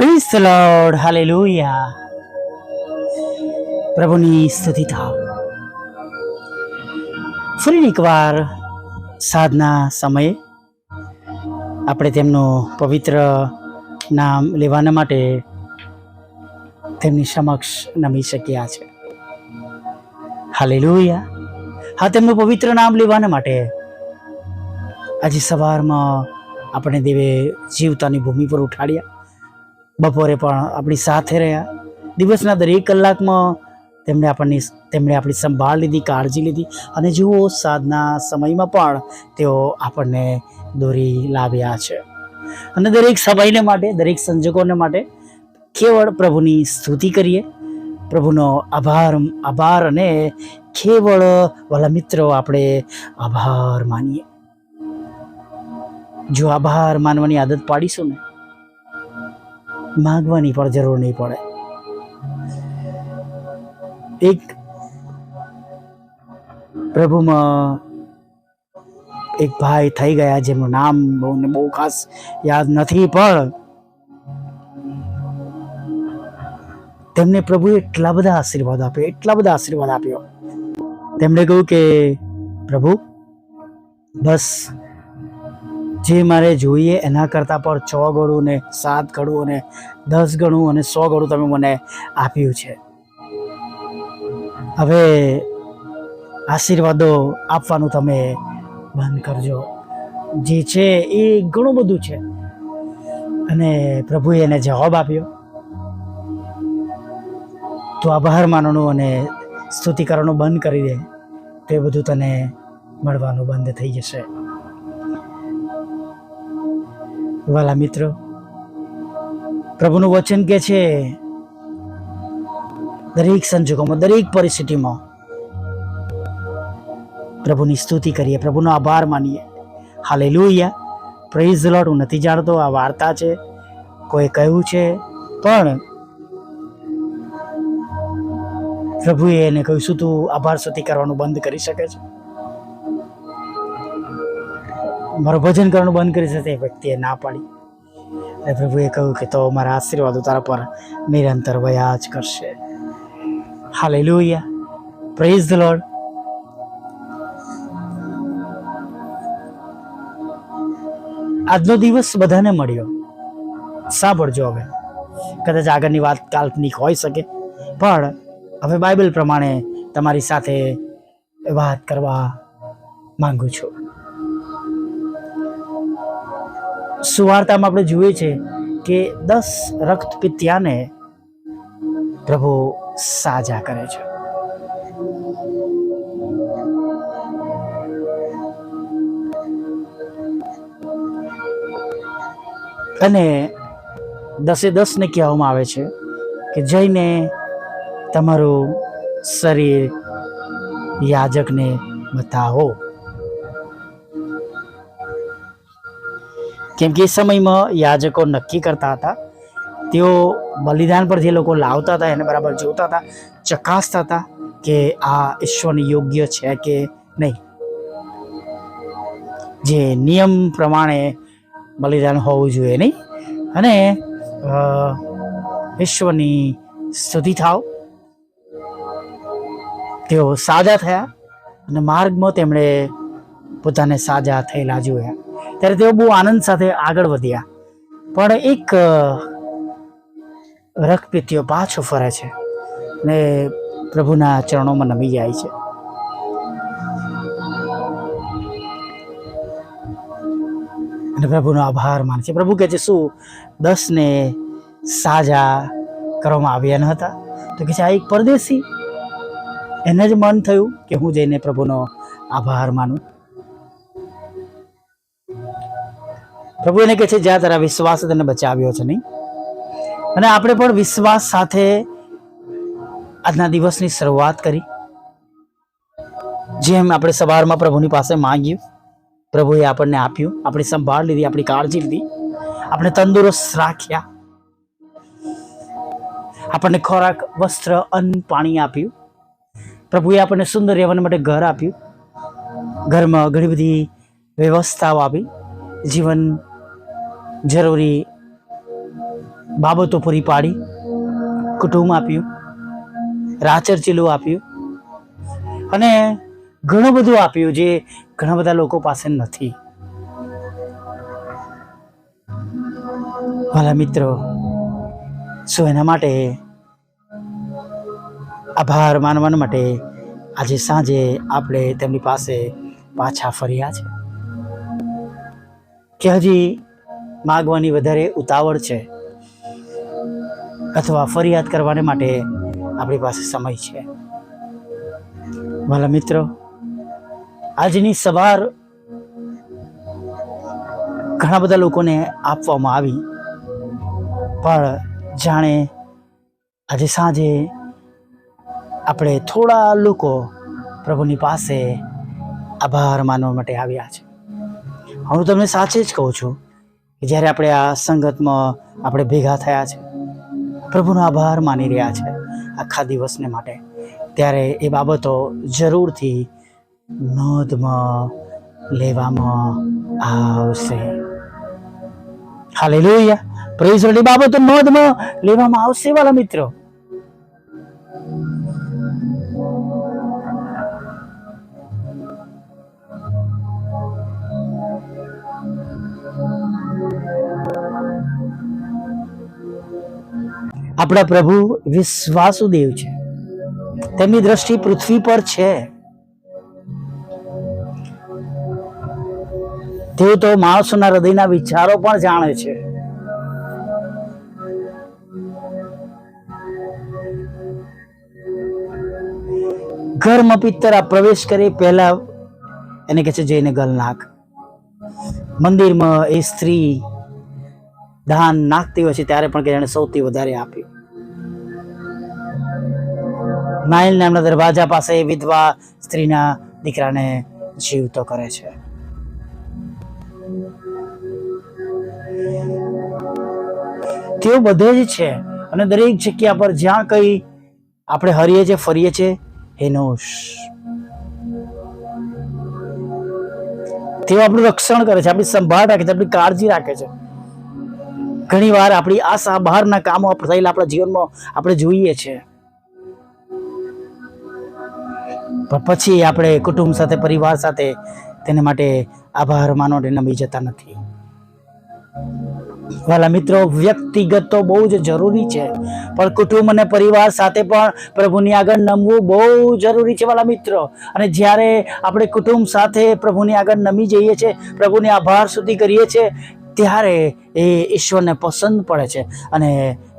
Prize lord hallelujah પ્રભુની સ્તુતિ થાવ ફરી એકવાર સાધના સમયે આપણે તેમનું પવિત્ર નામ લેવાના માટે તેમની સમક્ષ નમી શક્યા છે. હાલેલુયા હા, તેમનું પવિત્ર નામ લેવાના માટે આજે સવારમાં આપણે દેવે જીવતાની ભૂમિ પર ઉઠાડ્યા. બપોરે પણ આપણી સાથે રહ્યા. દિવસના દરેક કલાકમાં તેમણે આપણને તેમણે આપણી સંભાળ લીધી, કાળજી લીધી અને જુઓ સાધના સમયમાં પણ તેઓ આપણને દોરી લાવ્યા છે. અને દરેક સમયને માટે, દરેક સંજોગોને માટે કેવળ પ્રભુની સ્તુતિ કરીએ. પ્રભુનો આભાર આભાર અને કેવળ વાલા મિત્રો આપણે આભાર માનીએ. જો આભાર માનવાની આદત પાડીશું ને માગવાની પણ જરૂર નહીં પડે. એક પ્રભુમાં એક ભાઈ થઈ ગયા જેમનું નામ બહુ બહુ ખાસ યાદ નથી, પણ તેમને પ્રભુએ એટલા બધા આશીર્વાદ આપ્યો, એટલા બધા આશીર્વાદ આપ્યો. તેમણે કહ્યું કે પ્રભુ, બસ જે મારે જોઈએ એના કરતાં પણ છ ગણું ને સાત ગણું અને દસ ગણું અને સો ગણું તમે મને આપ્યું છે. હવે આશીર્વાદો આપવાનું તમે બંધ કરજો. જે છે એ ઘણું બધું છે. અને પ્રભુએ એને જવાબ આપ્યો. તો આભાર માનવાનું અને સ્તુતિ કરવાનું બંધ કરી દે. તો બધું તને મળવાનું બંધ થઈ જશે. વાલા મિત્રો, પ્રભુનું વચન કે છે, દરેક સંજોગોમાં, દરેક પરિસ્થિતિમાં પ્રભુની સ્તુતિ કરીએ, પ્રભુનો આભાર માનીએ. હાલે લુયા પ્રેઝ લોટ હું નથી જાણતો, આ વાર્તા છે. કોઈ કહ્યું છે, પણ પ્રભુએ એને કહ્યું, શું તું આભાર સ્તુતિ કરવાનું બંધ કરી શકે છે? મારું ભજન કરવાનું બંધ કરી છે તે વ્યક્તિએ ના પાડી. અને પ્રભુએ કહ્યું કે તો મારા આશીર્વાદો તારા પર નિરંતર વયા જ કરશે. હાલે લોહિયા પ્રેઝ ધ લોર્ડ આજનો દિવસ બધાને મળ્યો. સાંભળજો હવે. કદાચ આગળની વાત કાલ્પનિક હોઈ શકે, પણ હવે બાઇબલ પ્રમાણે તમારી સાથે વાત કરવા માંગુ છું. સુવાર્તામાં આપણે જોઈએ છે કે દસ રક્તપિત્યાને પ્રભુ સાજા કરે છે. અને દસે દસને કહેવામાં આવે છે કે જઈને તમારું શરીર યાજકને બતાવો. કેમ કે એ સમયમાં યાજકો નક્કી કરતા હતા. તેઓ બલિદાન પર જે લોકો લાવતા હતા, એને બરાબર જોતા હતા, ચકાસતા હતા કે આ ઈશ્વરને યોગ્ય છે કે નહીં. જે નિયમ પ્રમાણે બલિદાન હોવું જોઈએ નહીં. અને ઈશ્વરની સ્તુતિ થાવ. તેઓ સાજા થયા અને માર્ગમાં તેમણે પોતાને સાજા થયેલા જોયા. ત્યારે તેઓ બહુ આનંદ સાથે આગળ વધ્યા. પણ એક રખપીતીઓ પાછો ફરે છે ને પ્રભુના ચરણોમાં નમી જાય છે. અને પ્રભુનો આભાર માને છે. પ્રભુ કહે છે, શું દસને સાજા કરવામાં આવ્યા ન હતા? તો કે છે, આ એક પરદેશી. એને જ મન થયું કે હું જઈને પ્રભુનો આભાર માનું. પ્રભુ એને કહે છે જ્યાં તારા વિશ્વાસ તને બચાવ્યો છે નહીં. અને આપણે પણ વિશ્વાસ સાથે આજના દિવસની શરૂઆત કરી. જેમ આપણે સવારમાં પ્રભુની પાસે માંગ્યું, પ્રભુએ આપણને આપ્યું, આપણી સંભાળ લીધી, આપણી કાળજી લીધી, આપણે તંદુરસ્ત રાખ્યા. આપણને ખોરાક, વસ્ત્ર, અન્ન, પાણી આપ્યું. પ્રભુએ આપણને સુંદર રહેવાને માટે ઘર આપ્યું. ઘરમાં ઘણી બધી વ્યવસ્થાઓ આપી. જીવન જરૂરી બાબતો પૂરી પાડી, કુટુંબ આપ્યું રાચરચીલું આપ્યું અને ઘણું બધું આપ્યું જે ઘણા બધા લોકો પાસે નથી. વાલા મિત્રો, શું એના માટે? આભાર માનવા માટે આજે સાંજે આપણે તેમની પાસે પાછા ફર્યા છે. કે હજી માગવાની વધારે ઉતાવળ છે અથવા ફરિયાદ કરવાને માટે આપણી પાસે સમય છે. વાલા મિત્રો, આજની સવાર ઘણા બધા લોકોને આપવામાં આવી, પણ જાણે આજે સાંજે આપણે થોડા લોકો પ્રભુની પાસે આભાર માનવા માટે આવ્યા છે. હું તમને સાચે જ કહું છું જ્યારે આપણે આ સંગતમાં આપણે ભેગા થયા છે, પ્રભુનો આભાર માની રહ્યા છે આખા દિવસને માટે. ત્યારે એ બાબતો જરૂરથી નોંધમાં લેવામાં આવશે. હાલેલુયા. પ્રેઝ વળી બાબતો નોંધમાં લેવામાં આવશે વાલા મિત્રો. આપણા પ્રભુ વિશ્વાસુદેવ છે. તેમની દ્રષ્ટિ પૃથ્વી પર છે. તેઓ તો માણસોના હૃદયના વિચારો પણ જાણે છે. ઘરમાં પિત્તરા પ્રવેશ કરે પહેલા એને કહે છે જઈને ગલ નાખ. મંદિરમાં એ સ્ત્રી દાન નાખતી હોય છે ત્યારે પણ કે એને સૌથી વધારે આપ્યું. નાઇલ નામના દરવાજા પાસે વિધવા સ્ત્રીના દીકરાને જીવતો કરે છે. તેઓ બધે જ છે અને દરેક જગ્યા પર જ્યાં કઈ આપણે હરીએ છીએ, ફરીએ છીએ હેનોશ તેઓ આપણું રક્ષણ કરે છે, આપણી સંભાળ રાખે છે, આપણી કાળજી રાખે છે. ઘણી વાર આપણી આશા બહારના કામો થયેલા આપણા જીવનમાં આપણે જોઈએ છે. પણ પછી આપણે કુટુંબ સાથે, પરિવાર સાથે તેને માટે આભાર માનો નમી જતા નથી. વાલા મિત્રો, વ્યક્તિગત તો બહુ જ જરૂરી છે, પણ કુટુંબ અને પરિવાર સાથે પણ પ્રભુની આગળ નમવું બહુ જરૂરી છે વાલા મિત્રો. અને જ્યારે આપણે કુટુંબ સાથે પ્રભુની આગળ નમી જઈએ છીએ, પ્રભુને આભાર સુધી કરીએ છીએ ત્યારે એ ઈશ્વરને પસંદ પડે છે અને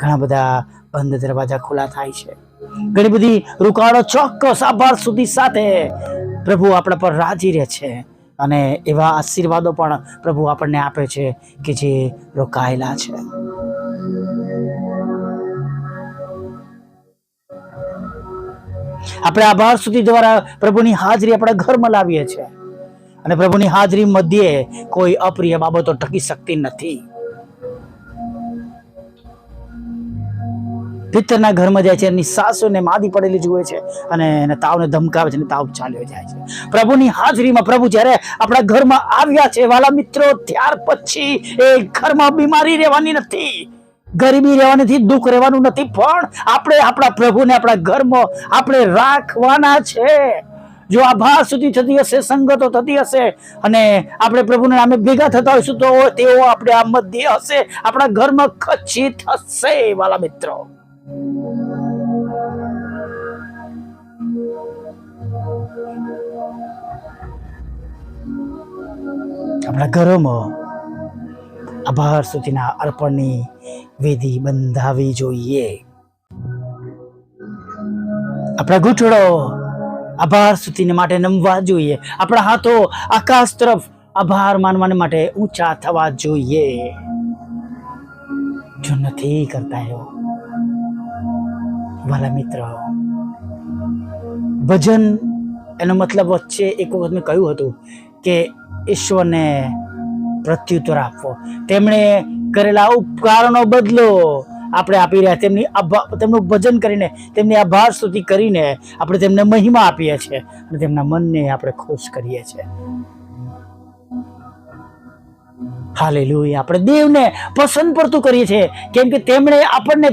ઘણા બધા બંધ દરવાજા ખુલ્લા થાય છે. ઘણી બધી રૂકાળો ચોક્કસ આભાર સુધી સાથે પ્રભુ આપણા પર રાજી રહે છે અને એવા આશીર્વાદો પણ પ્રભુ આપણને આપે છે કે જે રોકાયેલા છે. આપણે આભાર સુધી દ્વારા પ્રભુની હાજરી આપણા ઘરમાં લાવીએ છીએ. અને પ્રભુની હાજરી મધ્યે કોઈ અપ્રિય બાબતો ટકી શકતી નથી. પિત્તરના ઘરમાં જાય છે, એની સાસુને માદી પડેલી જુએ છે અને એને તાવને ધમકાવે છે અને તાવ ચાલ્યો જાય છે. પ્રભુની હાજરીમાં પ્રભુ જ્યારે આપણા ઘરમાં આવ્યા છે, વાલા મિત્રો, ત્યાર પછી એ ઘરમાં બીમારી રહેવાની નથી. ગરીબી રહેવાની નથી, દુઃખ રહેવાનું નથી, પણ આપણે આપણા પ્રભુને આપણા ઘરમાં આપણે રાખવાના છે. જો આભાર સુધી થતી હશે, સંગતો થતી હશે અને આપણે પ્રભુના નામે ભેગા થતા હોઈશું, તો તેઓ આપણે આ મધ્ય હશે, આપણા ઘરમાં ખચિત હશે, વાલા મિત્રો. આપણા ઘરોમાં આભાર સુધીના અર્પણની વિધિ બંધાવી જોઈએ. આપણા ઘૂંટડો આભાર સુધીને માટે નમવા જોઈએ. આપણા હાથો આકાશ તરફ આભાર માનવાને માટે ઊંચા થવા જોઈએ. જો નથી કરતા એવો. વાલા મિત્ર, ભજન એનો મતલબ વચ્ચે એક વખત મેં કહ્યું હતું કે ઈશ્વરને પ્રત્યુત્તર આપવો. તેમણે કરેલા ઉપકારનો બદલો આપણે આપી રહ્યા તેમની આભા તેમનું ભજન કરીને, તેમની આભાર સ્તુતિ કરીને આપણે તેમને મહિમા આપીએ છીએ અને તેમના મનને આપણે ખુશ કરીએ છીએ. હાલેલુયા. આપણે દેવને પસંદ પડતું કરીએ છીએ. કેમ કે તેમણે આપણને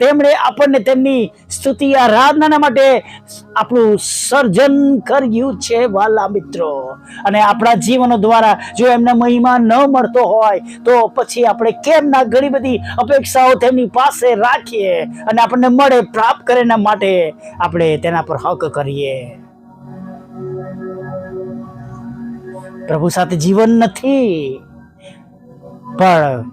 તેમણે આપણને તેમની સ્તુતિ આરાધના માટે આપણું સર્જન કર્યું છે વાલા મિત્રો. અને આપણા જીવનો દ્વારા જો એમને મહિમા ન મળતો હોય, તો પછી આપણે કેમ ના ઘણી બધી અપેક્ષાઓ તેમની પાસે રાખીએ અને આપણને મળે પ્રાપ્ત કરે એના માટે આપણે તેના પર હક કરીએ. પ્રભુ સાથે જીવન નથી. પણ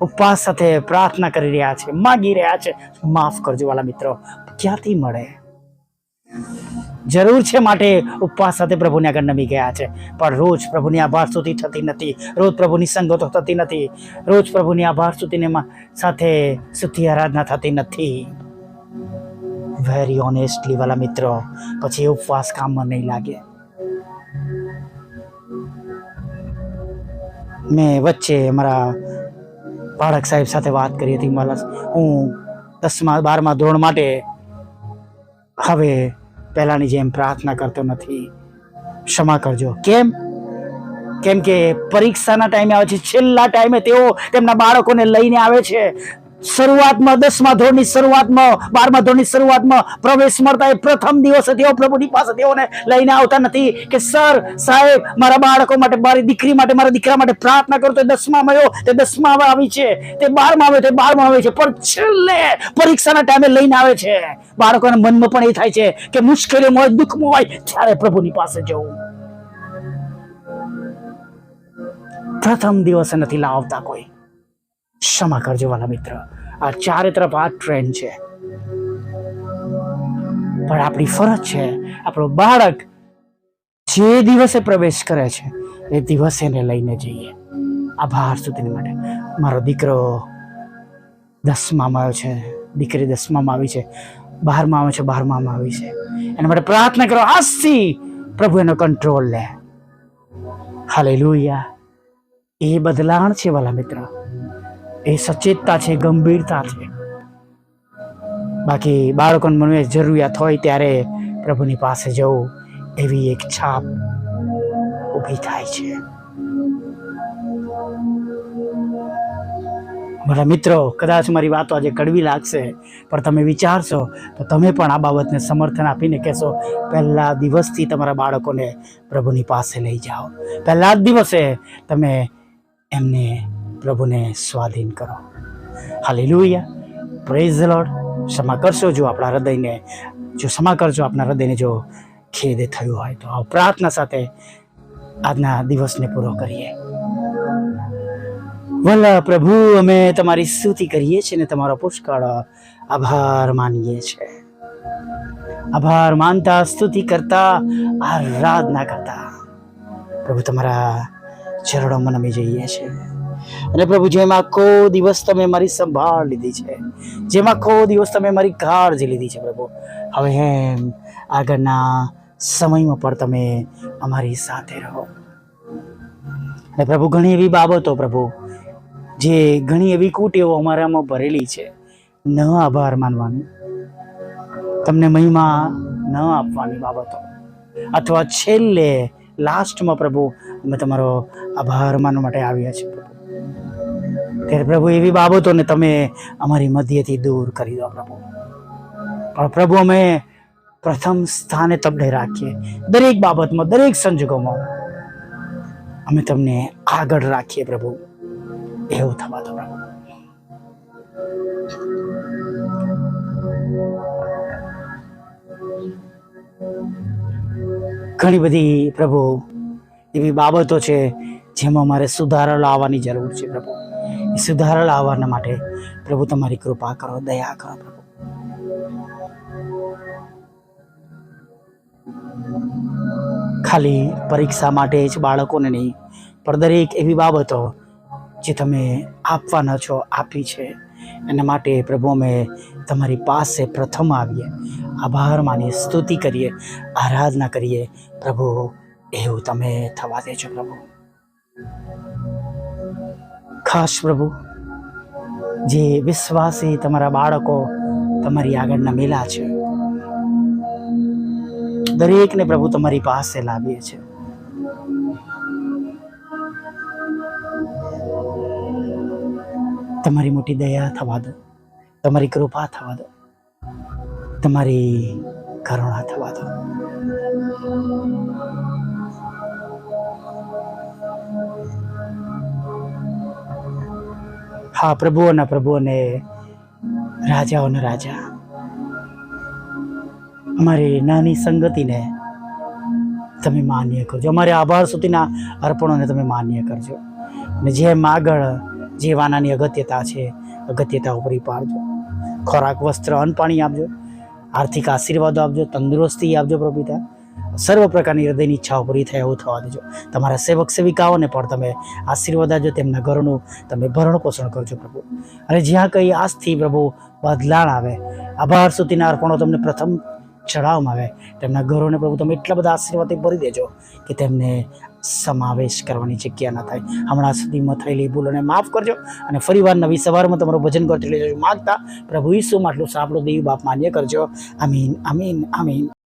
ઉપવાસ સાથે પ્રાર્થના કરી રહ્યા છે, માગી રહ્યા છે. માફ કરજો વાલા મિત્રો, ક્યાંથી મળે? જરૂર છે માટે ઉપવાસ સાથે પ્રભુને આગળ નમી ગયા છે. પણ રોજ પ્રભુની આભાર સુધી થતી નથી, રોજ પ્રભુની સંગતો થતી નથી, રોજ પ્રભુની આભાર સુધીને સાથે સુધી આરાધના થતી નથી. વેરી ઓનેસ્ટલી વાલા મિત્રો, પછી ઉપવાસ કામમાં નહીં લાગે. મેં વચ્ચે મારા બાળક સાહેબ સાથે વાત કરી હતી મારા હું દસમા, બારમા ધોરણ માટે હવે પહેલાંની જેમ પ્રાર્થના કરતો નથી. ક્ષમા કરજો. કેમ? કેમ કે પરીક્ષાના ટાઈમે આવે છે, છેલ્લા ટાઈમે તેઓ તેમના બાળકોને લઈને આવે છે. શરૂઆતમાં દસમા ધોરણની શરૂઆતમાં, બારમા ધોરણની શરૂઆતમાં પ્રવેશ મળતા એ પ્રથમ દિવસે તેઓ પ્રભુની પાસે તેઓને લઈને આવતા નથી કે, સર, સાહેબ, મારા બાળકો માટે, મારી દીકરી માટે, મારા દીકરા માટે પ્રાર્થના કરો. તો દસમામાં આવ્યો, તે દસમામાં આવી છે, તે બારમાં આવે તે બારમાં આવે છે, પણ છેલ્લે પરીક્ષાના ટાઈમે લઈને આવે છે. બાળકોના મનમાં પણ એ થાય છે કે મુશ્કેલીમાં હોય, દુઃખમાં હોય, ત્યારે પ્રભુની પાસે જવું. પ્રથમ દિવસે નથી લાવતા કોઈ. ક્ષમા કરજો વાલા મિત્ર. આ ચારે તરફ આ ટ્રેન્ડ છે. પણ આપણી ફરજ છે, આપણો બાળક જે દિવસે પ્રવેશ કરે છે, એ દિવસે એને લઈને જઈએ. આભાર સુધીની માટે. મારો દીકરો દસમામાં આવ્યો છે. દીકરી દસમામાં આવી છે. બારમાં આવે છે, બારમામાં આવી છે. એના માટે પ્રાર્થના કરો આજથી પ્રભુ એનો કંટ્રોલ લે. હાલેલુયા. એ બદલાણ છે વાલા મિત્ર. એ સચેતતા છે, ગંભીરતા છે. બાકી બાળકોને મને જરૂરિયાત હોય ત્યારે પ્રભુની પાસે જવું એવી એક છાપ ઊભી થાય છે. મારા મિત્રો, કદાચ મારી વાતો આજે કડવી લાગશે, પણ તમે વિચારશો, તો તમે પણ આ બાબતને સમર્થન આપીને કહેશો, પહેલા દિવસથી તમારા બાળકોને પ્રભુની પાસે લઈ જાઓ. પહેલા જ દિવસે તમે એમને પ્રભુને સ્વાધીન કરો. હાલેલુયા. પ્રેઝ લોડ ક્ષમા કરશો જો આપણા હૃદયને, જો ક્ષમા કરજો આપણા હૃદયને જો ખેદ થયું હોય તો. આ પ્રાર્થના સાથે આજના દિવસને પૂરો કરીએ. વલ્લા પ્રભુ, અમે તમારી સ્તુતિ કરીએ છીએ ને તમારો પુષ્કળ આભાર માનીએ છીએ. આભાર માનતા, સ્તુતિ કરતા, આરાધના કરતા. પ્રભુ, તમારા ચરણોમાં નમી જઈએ છીએ. અને પ્રભુ, જેમાં આખો દિવસ તમે મારી સંભાળ લીધી છે. જેમાં આખો દિવસ તમે મારી કાળજી લીધી છે પ્રભુ. હવે એમ આગળના સમયમાં પણ તમે અમારી સાથે રહો. અને પ્રભુ, ઘણી એવી બાબતો પ્રભુ, જે ઘણી એવી કુટેવો અમારામાં ભરેલી છે. ન આભાર માનવાની. તમને મહિમા ન આપવાની બાબતો. અથવા છેલ્લે લાસ્ટમાં પ્રભુ, અમે તમારો આભાર માનવા માટે આવ્યા છીએ. ત્યારે પ્રભુ, એવી બાબતોને તમે અમારી મધ્યથી દૂર કરી દો પ્રભુ. પણ પ્રભુ, અમે પ્રથમ સ્થાને તમને રાખીએ. દરેક બાબતમાં, દરેક સંજોગોમાં અમે તમને આગળ રાખીએ પ્રભુ. એવું થવા દો પ્રભુ. ઘણી બધી પ્રભુ એવી બાબતો છે જેમાં અમારે સુધારો લાવવાની જરૂર છે પ્રભુ. સુધારો લાવવાના માટે પ્રભુ તમારી કૃપા કરો, દયા કરો પ્રભુ. ખાલી પરીક્ષા માટે જ બાળકોને નહીં, પણ દરેક એવી બાબતો જે તમે આપવાના છો, આપી છે, એના માટે પ્રભુ અમે તમારી પાસે પ્રથમ આવીએ. આભાર માનીએ, સ્તુતિ કરીએ, આરાધના કરીએ. પ્રભુ, એવું તમે થવા દેજો પ્રભુ. ખાસ પ્રભુ, જે વિશ્વાસી તમારા બાળકો તમારી આગળના મેલા છે. દરેકને પ્રભુ તમારી પાસે લાવીએ છે તમારી મોટી દયા થવા દો, તમારી કૃપા થવા દો, તમારી કરુણા થવા દો. હા, પ્રભુઓના પ્રભુ અને રાજાઓના રાજા. અમારી નાની સંગતિને તમે માન્ય કરજો. અમારે આભાર સુધીના અર્પણોને તમે માન્ય કરજો. અને જેમ આગળ જે વાનાની અગત્યતા છે, અગત્યતા ઉપરી પાડજો. ખોરાક, વસ્ત્ર અન્ન પાણી આપજો. આર્થિક આશીર્વાદો આપજો. તંદુરસ્તી આપજો પ્રભુ સર્વ પ્રકારની હૃદયની ઈચ્છાઓ પૂરી થાય એવું થવા દેજો. તમારા સેવક સેવિકાઓને પણ તમે આશીર્વાદ આપજો, તેમના ઘરનું તમે ભરણ પોષણ કરજો પ્રભુ. અને જ્યાં કંઈ આજથી પ્રભુ બદલાણ આવે, આભાર સુધીના અર્પણો તમને પ્રથમ ચડાવવામાં આવે, તેમના ઘરોને પ્રભુ તમે એટલા બધા આશીર્વાદથી ભરી દેજો કે તેમને સમાવેશ કરવાની જગ્યા ન થાય. હમણાં સુધીમાં થયેલી ભૂલોને માફ કરજો અને ફરીવાર નવી સવારમાં તમારું ભજન કરતી લેજો માગતા પ્રભુ ઈસુમાં માટલું સાંભળો, દેવી બાપ માન્ય કરજો. આમીન આમીન આમીન.